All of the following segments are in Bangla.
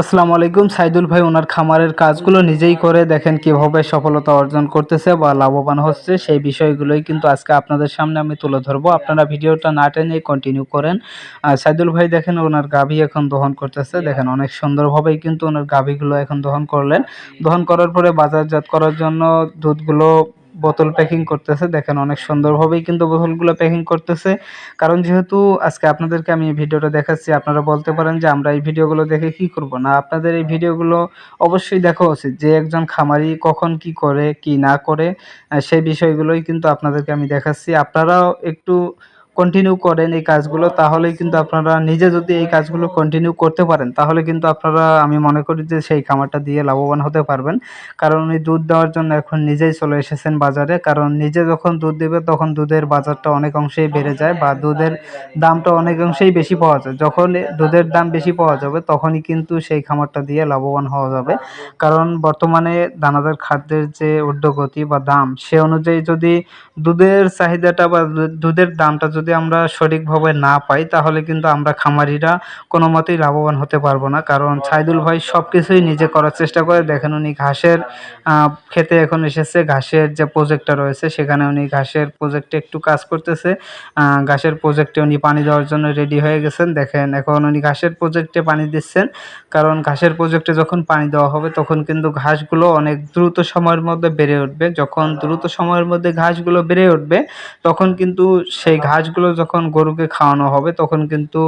আসসালামু আলাইকুম, সাইদুল ভাই, ওনার খামারের কাজগুলো নিজেই করে দেখেন কীভাবে সফলতা অর্জন করতেছে বা লাভবান হচ্ছে, সেই বিষয়গুলোই কিন্তু আজকে আপনাদের সামনে আমি তুলে ধরবো। আপনারা ভিডিওটা না টেনে কন্টিনিউ করেন। আর সাইদুল ভাই, দেখেন ওনার গাভী এখন দহন করতেছে। দেখেন অনেক সুন্দরভাবেই কিন্তু ওনার গাভীগুলো এখন দহন করলেন। দহন করার পরে বাজারজাত করার জন্য দুধগুলো বোতল প্যাকিং করতেছে। দেখেন অনেক সুন্দরভাবেই কিন্তু বোতলগুলো প্যাকিং করতেছে। কারণ যেহেতু আজকে আপনাদেরকে আমি এই ভিডিওটা দেখাচ্ছি, আপনারা বলতে পারেন যে আমরা এই ভিডিওগুলো দেখে কি করব না? আপনাদের এই ভিডিওগুলো অবশ্যই দেখা উচিত যে একজন খামারি কখন কি করে, কি না করে সেই বিষয়গুলোই কিন্তু আপনাদেরকে আমি দেখাচ্ছি। আপনারাও একটু কন্টিনিউ করেন এই কাজগুলো, তাহলেই কিন্তু আপনারা নিজে যদি এই কাজগুলো কন্টিনিউ করতে পারেন, তাহলে কিন্তু আপনারা, আমি মনে করি যে সেই খামারটা দিয়ে লাভবান হতে পারবেন। কারণ উনি দুধ দেওয়ার জন্য এখন নিজেই চলে এসেছেন বাজারে, কারণ নিজে যখন দুধ দেবে, তখন দুধের বাজারটা অনেক অংশেই বেড়ে যায় বা দুধের দামটা অনেক অংশেই বেশি পাওয়া যায়। যখন দুধের দাম বেশি পাওয়া যাবে, তখনই কিন্তু সেই খামারটা দিয়ে লাভবান হওয়া যাবে। কারণ বর্তমানে দানাদার খাদ্যের যে ঊর্ধ্বগতি বা দাম, সে অনুযায়ী যদি দুধের চাহিদাটা বা দুধের দামটা যদি আমরা সঠিকভাবে না পাই, তাহলে কিন্তু আমরা খামারিরা কোনো মতেই লাভবান হতে পারব না। কারণ সাইদুল ভাই সব কিছুই নিজে করার চেষ্টা করে। দেখেন উনি ঘাসের খেতে এখন এসেছে। ঘাসের যে প্রজেক্টটা রয়েছে, সেখানে উনি ঘাসের প্রজেক্টে একটু কাজ করতেছে। ঘাসের প্রজেক্টে উনি পানি দেওয়ার জন্য রেডি হয়ে গেছেন। দেখেন এখন উনি ঘাসের প্রজেক্টে পানি দিচ্ছেন। কারণ ঘাসের প্রজেক্টে যখন পানি দেওয়া হবে, তখন কিন্তু ঘাসগুলো অনেক দ্রুত সময়ের মধ্যে বেড়ে উঠবে। যখন দ্রুত সময়ের মধ্যে ঘাসগুলো বেড়ে উঠবে, তখন কিন্তু সেই ঘাসগুলো যখন গরুকে খাওয়ানো হবে, তখন কিন্তু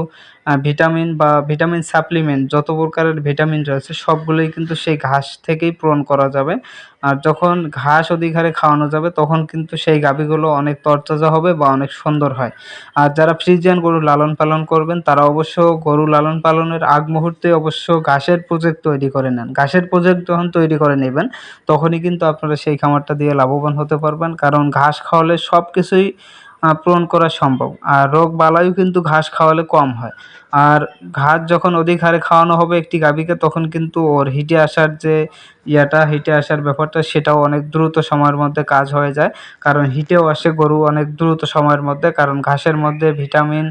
ভিটামিন বা ভিটামিন সাপ্লিমেন্ট যত প্রকারের ভিটামিন রয়েছে, সবগুলোই কিন্তু সেই ঘাস থেকেই পূরণ করা যাবে। আর যখন ঘাস অধিক হারে খাওয়ানো যাবে, তখন কিন্তু সেই গাভীগুলো অনেক তরতাজা হবে বা অনেক সুন্দর হয়। আর যারা ফ্রিজিয়ান গরু লালন পালন করবেন, তারা অবশ্য গরু লালন পালনের আগ মুহূর্তে অবশ্য ঘাসের প্রজেক্ট তৈরি করে নেন। ঘাসের প্রজেক্ট যখন তৈরি করে নেবেন, তখনই কিন্তু আপনারা সেই খামারটা দিয়ে লাভবান হতে পারবেন। কারণ ঘাস খাওয়ালে সব কিছুই পূরণ করা সম্ভব। আর রোগ বালাইও কিন্তু ঘাস খাওয়ালে কম হয়। আর ঘাস যখন অধিক হারে খাওয়ানো হবে একটি গাভীকে, তখন কিন্তু ওর হিটে আসার যে ইয়াটা হিটে আসার ব্যাপারটা, সেটাও অনেক দ্রুত সময়ের মধ্যে কাজ হয়ে যায়। কারণ হিটেও আসে গরু অনেক দ্রুত সময়ের মধ্যে। কারণ ঘাসের মধ্যে vitamin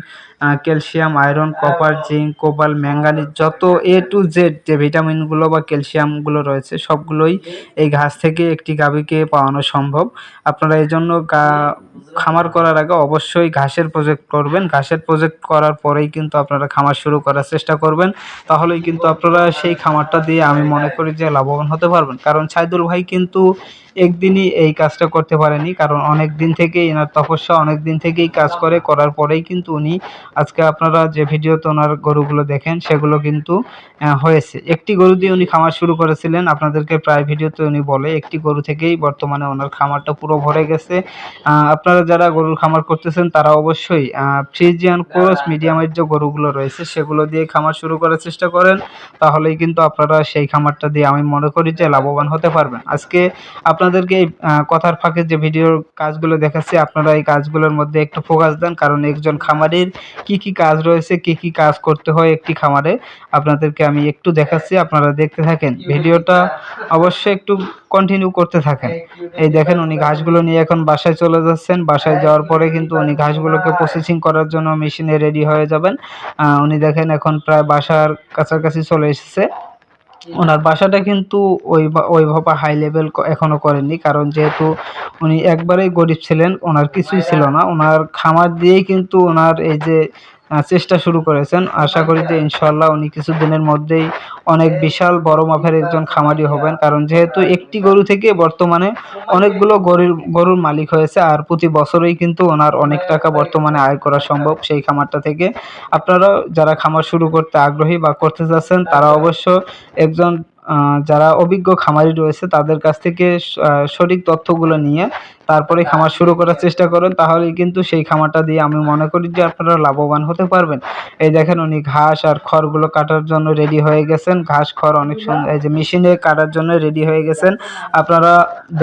calcium, iron, copper, zinc, cobalt, manganese যত এ টু জেড যে ভিটামিনগুলো বা ক্যালসিয়ামগুলো রয়েছে, সবগুলোই এই ঘাস থেকে একটি গাভীকে পাওয়ানো সম্ভব। আপনারা এই জন্য গা, খামার করার আগে অবশ্যই ঘাসের প্রজেক্ট করবেন। ঘাসের প্রজেক্ট করার পরেই কিন্তু আপনারা খামার শুরু করার চেষ্টা করবেন। তাহলেই কিন্তু আপনারা সেই খামারটা দিয়ে আমি মনে করি যে লাভবান হতে পারবেন। কারণ সাইদুল ভাই কিন্তু একদিনই এই কাজটা করতে পারেনি। কারণ অনেক দিন থেকেই এনার তপস্যা, অনেক দিন থেকেই কাজ করে। করার পরেই কিন্তু উনি আজকে আপনারা যে ভিডিওতে ওনার গরুগুলো দেখেন, সেগুলো কিন্তু হয়েছে। একটি গরু দিয়ে উনি খামার শুরু করেছিলেন। আপনাদেরকে প্রায় ভিডিওতে উনি বলে, একটি গরু থেকেই বর্তমানে ওনার খামারটা পুরো ভরে গেছে। আপনারা যারা গরুর খামার করতেছেন, তারা অবশ্যই ফ্রিজিয়ান ক্রস মিডিয়ামের যে গরুগুলো রয়েছে, সেগুলো দিয়ে খামার শুরু করার চেষ্টা করেন। তাহলেই কিন্তু আপনারা সেই খামারটা দিয়ে, আমি মনে করি যে লাভবান হতে পারবেন। আজকে আপনাদেরকে এই কথার ফাঁকে যে ভিডিওর কাজগুলো দেখাচ্ছি, আপনারা এই কাজগুলোর মধ্যে একটু ফোকাস দেন। কারণ একজন খামারের কি কি কাজ রয়েছে, কি কি কাজ করতে হয় একটি খামারে, আপনাদেরকে আমি একটু দেখাচ্ছি। আপনারা দেখতে থাকেন। ভিডিওটা অবশ্যই একটু কন্টিনিউ করতে থাকেন। এই দেখেন, উনি ঘাসগুলো নিয়ে এখন বাসায় চলে যাচ্ছেন। বাসায় যাওয়ার পরে কিন্তু উনি ঘাসগুলোকে প্রসেসিং করার জন্য মেশিনে রেডি হয়ে যাবেন। উনি দেখেন, এখন প্রায় বাসার কাছাকাছি চলে এসেছে। ওনার বাসাটা কিন্তু ওই ওইভাবে হাই লেভেল এখনও করেনি কারণ যেহেতু উনি একবারেই গরিব ছিলেন, ওনার কিছুই ছিল না। ওনার খামার দিয়েই কিন্তু ওনার এই যে চেষ্টা শুরু করেছেন। আশা করি যে ইনশাল্লাহ উনি কিছুদিনের মধ্যেই অনেক বিশাল বড় মাপের একজন খামারি হবেন। কারণ যেহেতু একটি গরু থেকে বর্তমানে অনেকগুলো গরুর গরুর মালিক হয়েছে আর প্রতি বছরই কিন্তু ওনার অনেক টাকা বর্তমানে আয় করা সম্ভব সেই খামারটা থেকে। আপনারা যারা খামার শুরু করতে আগ্রহী বা করতে চাচ্ছেন, তারা অবশ্য একজন যারা অভিজ্ঞ খামারি রয়েছে, তাদের কাছ থেকে সঠিক তথ্যগুলো নিয়ে তারপরে খামার শুরু করার চেষ্টা করেন তাহলেই কিন্তু সেই খামারটা দিয়ে আমি মনে করি যে আপনারা লাভবান হতে পারবেন। এই দেখেন উনি ঘাস আর খড়গুলো কাটার জন্য রেডি হয়ে গেছেন। ঘাস খড় অনেক সুন্দর এই যে মেশিনে কাটার জন্য রেডি হয়ে গেছেন। আপনারা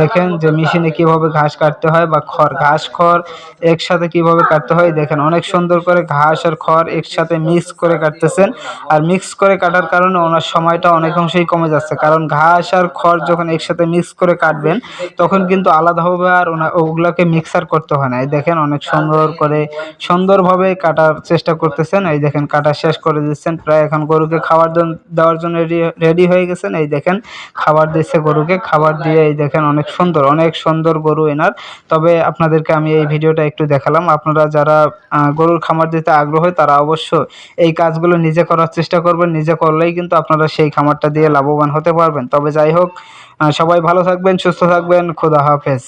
দেখেন যে মেশিনে কীভাবে ঘাস কাটতে হয় বা খড় ঘাস খড় একসাথে কীভাবে কাটতে হয়। দেখেন অনেক সুন্দর করে ঘাস আর খড় একসাথে মিক্স করে কাটতেছেন। আর মিক্স করে কাটার কারণে ওনার সময়টা অনেক অংশেই কমে যাচ্ছে। কারণ ঘাস আর খড় যখন একসাথে মিক্স করে কাটবেন তখন কিন্তু আলাদাভাবে আর ওনা- ওগুলোকে মিক্সার করতে হয় না। এই দেখেন অনেক সুন্দর করে, সুন্দরভাবে কাটার চেষ্টা করতেছেন। এই দেখেন কাটা শেষ করে দিচ্ছেন। প্রায় এখন গরুকে খাবার দেওয়ার জন্য রেডি হয়ে গেছেন। এই দেখেন খাবার দিচ্ছে গরুকে। খাবার দিয়ে এই দেখেন অনেক সুন্দর অনেক সুন্দর গরু এনার। তবে আপনাদেরকে আমি এই ভিডিওটা একটু দেখালাম। আপনারা যারা গরুর খামার দিতে আগ্রহী, তারা অবশ্য এই কাজগুলো নিজে করার চেষ্টা করবেন। নিজে করলেই কিন্তু আপনারা সেই খামারটা দিয়ে লাভবান হতে পারবেন। তবে যাই হোক সবাই ভালো থাকবেন, সুস্থ থাকবেন। খোদা হাফেজ।